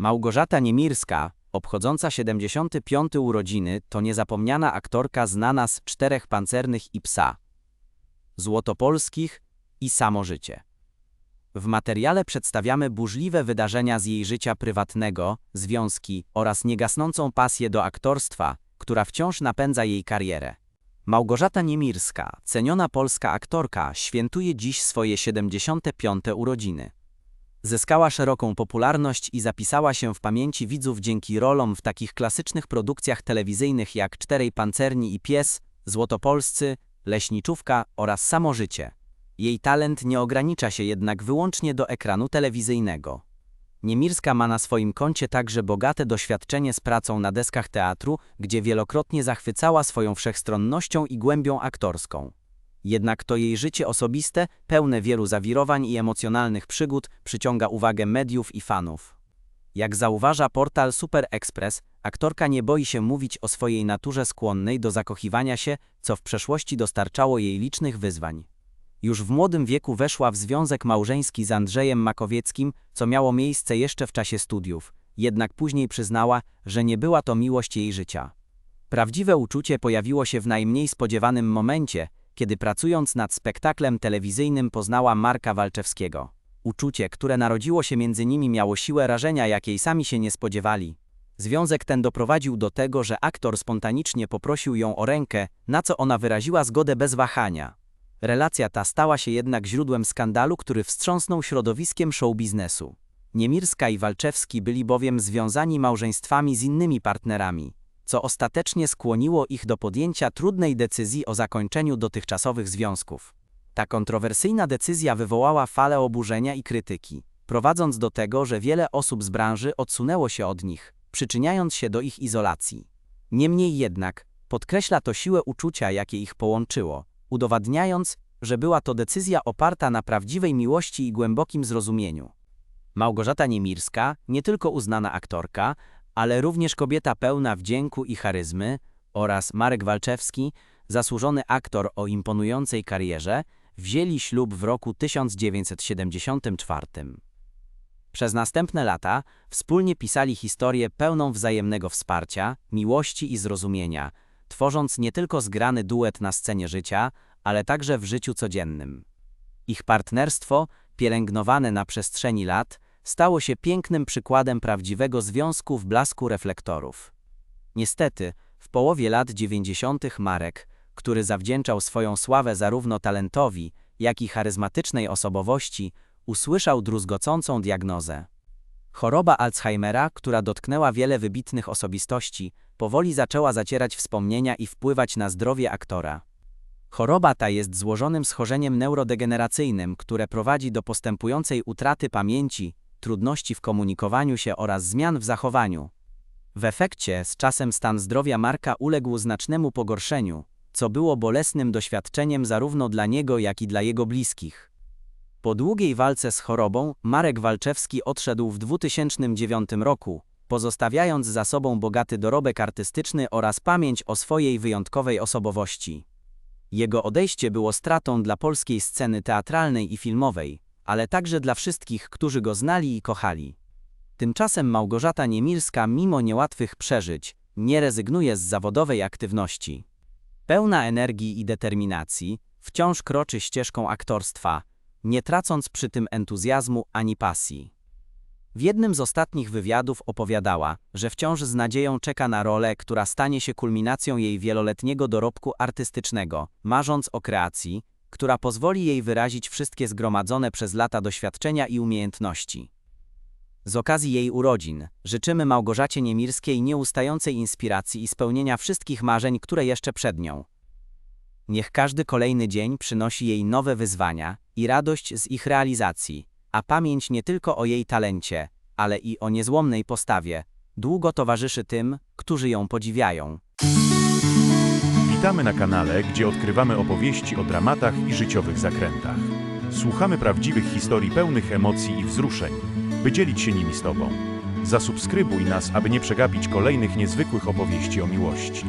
Małgorzata Niemirska, obchodząca 75. urodziny, to niezapomniana aktorka znana z Czterech Pancernych i Psa, Złotopolskich i Samo życie. W materiale przedstawiamy burzliwe wydarzenia z jej życia prywatnego, związki oraz niegasnącą pasję do aktorstwa, która wciąż napędza jej karierę. Małgorzata Niemirska, ceniona polska aktorka, świętuje dziś swoje 75. urodziny. Zyskała szeroką popularność i zapisała się w pamięci widzów dzięki rolom w takich klasycznych produkcjach telewizyjnych jak Czterej Pancerni i Pies, Złotopolscy, Leśniczówka oraz Samo życie. Jej talent nie ogranicza się jednak wyłącznie do ekranu telewizyjnego. Niemirska ma na swoim koncie także bogate doświadczenie z pracą na deskach teatru, gdzie wielokrotnie zachwycała swoją wszechstronnością i głębią aktorską. Jednak to jej życie osobiste, pełne wielu zawirowań i emocjonalnych przygód, przyciąga uwagę mediów i fanów. Jak zauważa portal Super Express, aktorka nie boi się mówić o swojej naturze skłonnej do zakochiwania się, co w przeszłości dostarczało jej licznych wyzwań. Już w młodym wieku weszła w związek małżeński z Andrzejem Makowieckim, co miało miejsce jeszcze w czasie studiów, jednak później przyznała, że nie była to miłość jej życia. Prawdziwe uczucie pojawiło się w najmniej spodziewanym momencie, kiedy pracując nad spektaklem telewizyjnym poznała Marka Walczewskiego. Uczucie, które narodziło się między nimi miało siłę rażenia, jakiej sami się nie spodziewali. Związek ten doprowadził do tego, że aktor spontanicznie poprosił ją o rękę, na co ona wyraziła zgodę bez wahania. Relacja ta stała się jednak źródłem skandalu, który wstrząsnął środowiskiem showbiznesu. Niemirska i Walczewski byli bowiem związani małżeństwami z innymi partnerami, co ostatecznie skłoniło ich do podjęcia trudnej decyzji o zakończeniu dotychczasowych związków. Ta kontrowersyjna decyzja wywołała falę oburzenia i krytyki, prowadząc do tego, że wiele osób z branży odsunęło się od nich, przyczyniając się do ich izolacji. Niemniej jednak, podkreśla to siłę uczucia, jakie ich połączyło, udowadniając, że była to decyzja oparta na prawdziwej miłości i głębokim zrozumieniu. Małgorzata Niemirska, nie tylko uznana aktorka, ale również kobieta pełna wdzięku i charyzmy, oraz Marek Walczewski, zasłużony aktor o imponującej karierze, wzięli ślub w roku 1974. Przez następne lata wspólnie pisali historię pełną wzajemnego wsparcia, miłości i zrozumienia, tworząc nie tylko zgrany duet na scenie życia, ale także w życiu codziennym. Ich partnerstwo, pielęgnowane na przestrzeni lat, stało się pięknym przykładem prawdziwego związku w blasku reflektorów. Niestety, w połowie lat 90. Marek, który zawdzięczał swoją sławę zarówno talentowi, jak i charyzmatycznej osobowości, usłyszał druzgocącą diagnozę. Choroba Alzheimera, która dotknęła wiele wybitnych osobistości, powoli zaczęła zacierać wspomnienia i wpływać na zdrowie aktora. Choroba ta jest złożonym schorzeniem neurodegeneracyjnym, które prowadzi do postępującej utraty pamięci, trudności w komunikowaniu się oraz zmian w zachowaniu. W efekcie z czasem stan zdrowia Marka uległ znacznemu pogorszeniu, co było bolesnym doświadczeniem zarówno dla niego, jak i dla jego bliskich. Po długiej walce z chorobą Marek Walczewski odszedł w 2009 roku, pozostawiając za sobą bogaty dorobek artystyczny oraz pamięć o swojej wyjątkowej osobowości. Jego odejście było stratą dla polskiej sceny teatralnej i filmowej, ale także dla wszystkich, którzy go znali i kochali. Tymczasem Małgorzata Niemirska, mimo niełatwych przeżyć, nie rezygnuje z zawodowej aktywności. Pełna energii i determinacji, wciąż kroczy ścieżką aktorstwa, nie tracąc przy tym entuzjazmu ani pasji. W jednym z ostatnich wywiadów opowiadała, że wciąż z nadzieją czeka na rolę, która stanie się kulminacją jej wieloletniego dorobku artystycznego, marząc o kreacji, która pozwoli jej wyrazić wszystkie zgromadzone przez lata doświadczenia i umiejętności. Z okazji jej urodzin życzymy Małgorzacie Niemirskiej nieustającej inspiracji i spełnienia wszystkich marzeń, które jeszcze przed nią. Niech każdy kolejny dzień przynosi jej nowe wyzwania i radość z ich realizacji, a pamięć nie tylko o jej talencie, ale i o niezłomnej postawie, długo towarzyszy tym, którzy ją podziwiają. Witamy na kanale, gdzie odkrywamy opowieści o dramatach i życiowych zakrętach. Słuchamy prawdziwych historii pełnych emocji i wzruszeń, by dzielić się nimi z Tobą. Zasubskrybuj nas, aby nie przegapić kolejnych niezwykłych opowieści o miłości.